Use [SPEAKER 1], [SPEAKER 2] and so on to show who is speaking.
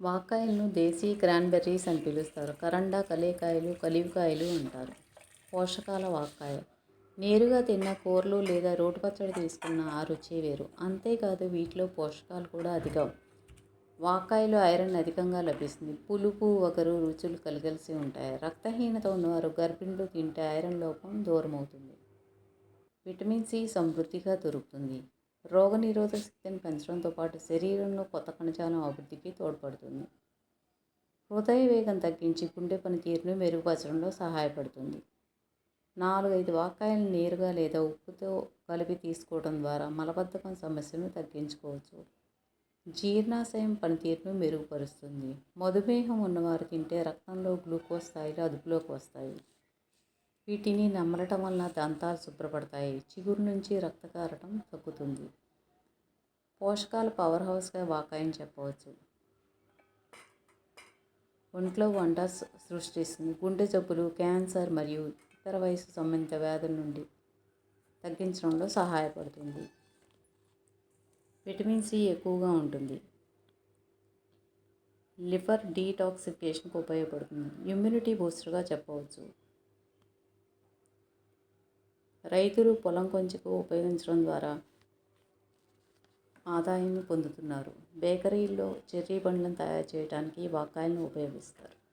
[SPEAKER 1] వాక్కాయలను దేశీ cranberries అని పిలుస్తారు. కరండా కలేకాయలు కలివికాయలు అంటారు. పోషకాల వాక్కాయ నేరుగా తిన్న కూరలు లేదా రోటి పచ్చడి తీసుకున్న ఆ రుచి వేరు. అంతేకాదు వీటిలో పోషకాలు కూడా అధికం. వాకాయలో ఐరన్ అధికంగా లభిస్తుంది. పులుపు ఒకరు రుచులు కలగలిసి ఉంటాయి. రక్తహీనత ఉన్నవారు గర్భిణులు తింటే ఐరన్ లోపం దూరమవుతుంది. విటమిన్ సి సమృద్ధిగా దొరుకుతుంది. రోగనిరోధక శక్తిని పెంచడంతో పాటు శరీరంలో కొత్త కణజాలం అభివృద్ధికి తోడ్పడుతుంది. హృదయ వేగం తగ్గించి గుండె పనితీరును మెరుగుపరచడంలో సహాయపడుతుంది. నాలుగైదు వాక్కాయలను నేరుగా లేదా ఉప్పుతో కలిపి తీసుకోవడం ద్వారా మలబద్ధకం సమస్యను తగ్గించుకోవచ్చు. జీర్ణాశయం పనితీరును మెరుగుపరుస్తుంది. మధుమేహం ఉన్నవారు తింటే రక్తంలో గ్లూకోజ్ స్థాయిలు అదుపులోకి వస్తాయి. వీటిని నమలటం వలన దంతాలు శుభ్రపడతాయి. చిగురు నుంచి రక్త కారటం తగ్గుతుంది. పోషకాల పవర్ హౌస్గా వాకాయని చెప్పవచ్చు. ఒంట్లో వంట సృష్టిస్తుంది. గుండె జబ్బులు క్యాన్సర్ మరియు ఇతర వయసు సంబంధిత వ్యాధుల నుండి తగ్గించడంలో సహాయపడుతుంది. విటమిన్ సి ఎక్కువగా ఉంటుంది. లివర్ డీటాక్సిఫికేషన్కు ఉపయోగపడుతుంది. ఇమ్యూనిటీ బూస్టర్గా చెప్పవచ్చు. రైతులు పొలం కొంచెకు ఉపయోగించడం ద్వారా ఆదాయం పొందుతున్నారు. బేకరీల్లో చెర్రీ పండ్లను తయారు చేయడానికి వాక్కాయలను ఉపయోగిస్తారు.